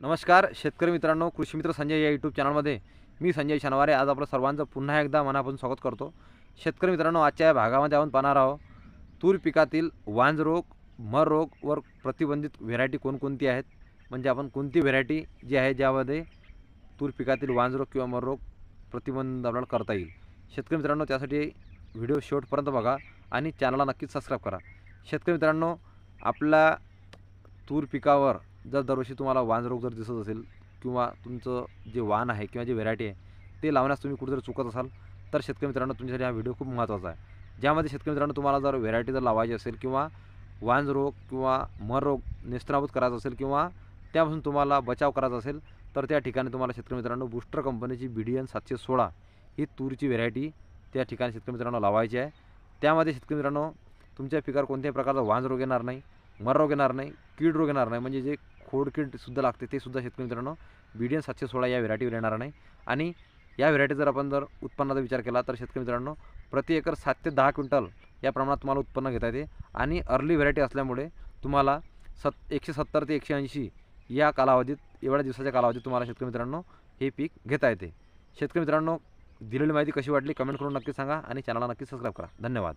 नमस्कार शेतकरी मित्रांनो कृषी मित्र संजय या यूट्यूब चॅनलमध्ये मी संजय शनवारे. आज आपलं सर्वांचं पुन्हा एकदा मनापासून स्वागत करतो. शेतकरी मित्रांनो आजच्या या भागामध्ये आपण पाहणार आहोत तूर पिकातील वांज रोग मर रोग वर प्रतिबंधित व्हेरायटी कोणकोणती आहेत? म्हणजे आपण कोणती व्हेरायटी जी आहे ज्यामध्ये तूर पिकातील वांज रोग किंवा मर रोग प्रतिबंध आपल्याला करता येईल? शेतकरी मित्रांनो त्यासाठी व्हिडिओ शेवटपर्यंत बघा आणि चॅनलला नक्कीच सबस्क्राईब करा. शेतकरी मित्रांनो आपला तूर पिकावर जर दरवर्षी तुम्हाला वांज रोग जर दिसत असेल किंवा तुमचं जे वाण आहे किंवा जे व्हेरायटी आहे ते लावण्यास तुम्ही कुठेतरी चुकत असाल तर शेतकरी मित्रांनो तुमच्यासाठी हा व्हिडिओ खूप महत्त्वाचा आहे. ज्यामध्ये शेतकरी मित्रांनो तुम्हाला जर व्हेरायटी जर लावायची असेल किंवा वांज रोग किंवा मर रोग नेस्तनाभूत करायचा असेल किंवा त्यापासून तुम्हाला बचाव करायचा असेल तर त्या ठिकाणी तुम्हाला शेतकरी मित्रांनो बूस्टर कंपनीची बी डी एन सातशे सोळा ही तूरची व्हेरायटी त्या ठिकाणी शेतकरी मित्रांनो लावायची आहे. त्यामध्ये शेतकरी मित्रांनो तुमच्या पिकावर कोणत्याही प्रकारचा वांज रोग येणार नाही मर रोग येणार नाही कीड रोग येणार नाही म्हणजे जे खोडकीडसुद्धा लागते ते सुद्धा शेतकरी मित्रांनो बी डी एन सातशे सोळा या व्हेरायटीवर येणार नाही. आणि या व्हेरायटी जर आपण जर उत्पन्नाचा विचार केला तर शेतकरी मित्रांनो प्रति एकर सात ते दहा क्विंटल या प्रमाणात तुम्हाला उत्पन्न घेता येते. आणि अर्ली व्हेरायटी असल्यामुळे तुम्हाला सत एकशे सत्तर ते एकशे ऐंशी या कालावधीत एवढ्या दिवसाच्या कालावधीत तुम्हाला शेतकरी मित्रांनो हे पीक घेता येते. शेतकरी मित्रांनो दिलेली माहिती कशी वाटली कमेंट करून नक्की सांगा आणि चॅनलला नक्की सबस्क्राईब करा. धन्यवाद.